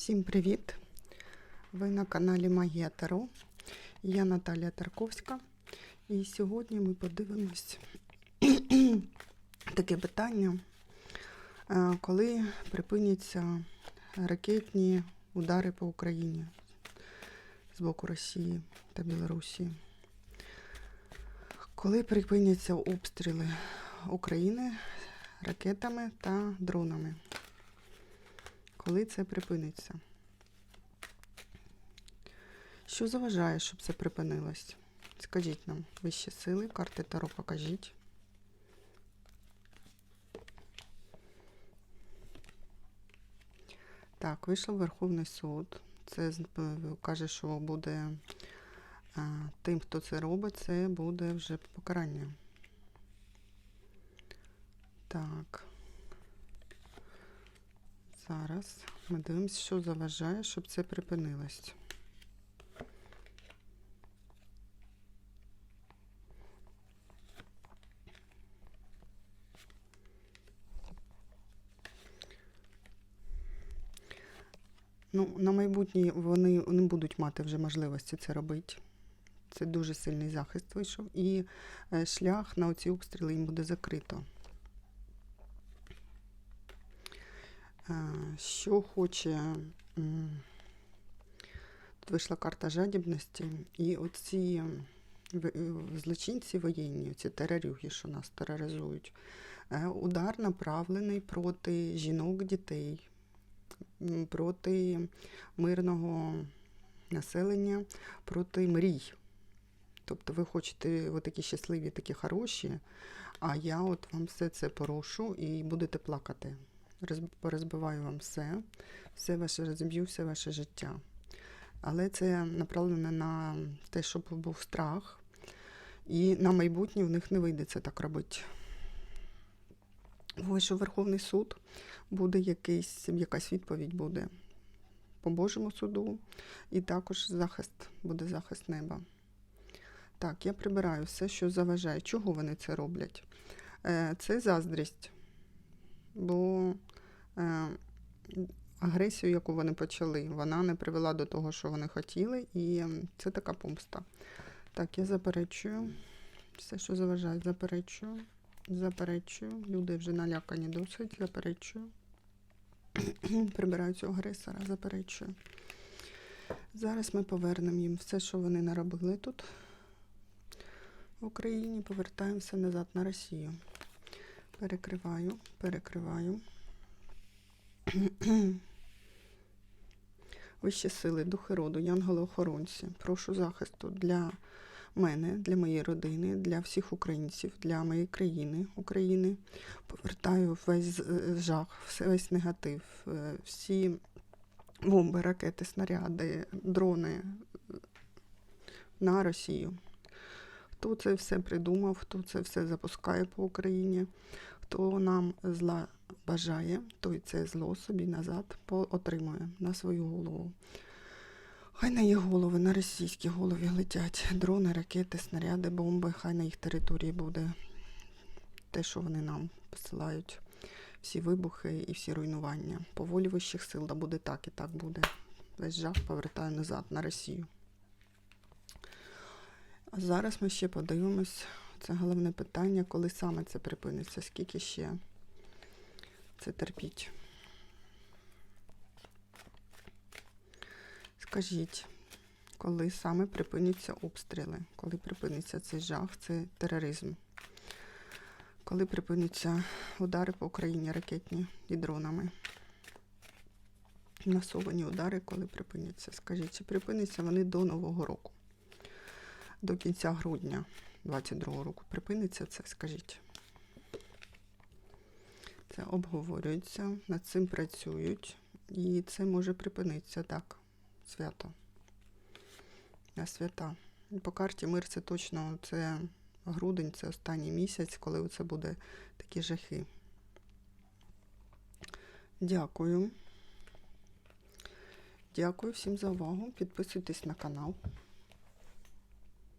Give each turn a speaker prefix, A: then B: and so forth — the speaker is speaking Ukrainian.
A: Всім привіт! Ви на каналі Магія Таро. Я Наталія Тарковська. І сьогодні ми подивимось таке питання, е, коли припиняться ракетні удари по Україні з боку Росії та Білорусі. Коли припиняться обстріли України ракетами та дронами? Коли це припиниться? Що заважає, щоб це припинилось? Скажіть нам, вищі сили, карти Таро покажіть. Так, вийшов Верховний суд. Це е, каже, що буде а, тим, хто це робить, це буде вже покарання. Так. Зараз ми дивимося, що заважає, щоб це припинилось. Ну, на майбутнє вони не будуть мати вже можливості це робити. Це дуже сильний захист вийшов. І е, шлях на оці обстріли їм буде закрито. Що хоче. Тут вийшла карта жадібності, і оці злочинці воєнні, ці терорюги, що нас тероризують, е, удар направлений проти жінок, дітей, проти мирного населення, проти мрій. Тобто ви хочете ви такі щасливі, такі хороші, а я от вам все це порушу і будете плакати. Роз- Порозбиваю вам все, все ваше розіб'ю, все ваше життя. Але це направлено на те, щоб був страх, і на майбутнє в них не вийде це так робити. Вийшов Верховний суд, буде якийсь, якась відповідь буде по Божому суду, і також захист, буде захист неба. Так, я прибираю все, що заважає. Чого вони це роблять? Е, Це заздрість. Бо агресію, яку вони почали, вона не привела до того, що вони хотіли, і це така помста. Так, я заперечую. Все, що заважає, заперечую. Заперечую. Люди вже налякані досить, заперечую. Прибираю цього агресора, заперечую. Зараз ми повернемо їм все, що вони наробили тут в Україні, повертаємося назад на Росію. Перекриваю, перекриваю. Вищі сили, духи роду, янголи-охоронці. Прошу захисту для мене, для моєї родини, для всіх українців, для моєї країни України. Повертаю весь е, жах, весь негатив, е, всі бомби, ракети, снаряди, дрони е, на Росію. Хто це все придумав, хто це все запускає по Україні, хто нам зла бажає, той це зло собі назад отримує на свою голову. Хай на їх голови, на російські голови летять дрони, ракети, снаряди, бомби, хай на їх території буде те, що вони нам посилають. Всі вибухи і всі руйнування. По волі вищих сил да буде так і так буде. Весь жах повертаю назад на Росію. А зараз ми ще подивимось. Це головне питання, коли саме це припиниться, скільки ще це терпіть. Скажіть, коли саме припиняться обстріли, коли припиниться цей жах, це тероризм, коли припиняться удари по Україні ракетні і дронами. Насовані удари, коли припиняться. Скажіть, чи припиняться вони до Нового року? До кінця грудня 22 року припиниться це, скажіть. Це обговорюється, над цим працюють, і це може припинитися так. Свято. На свята. По карті мир це точно це грудень, це останній місяць, коли це буде такі жахи. Дякую. Дякую всім за увагу. Підписуйтесь на канал.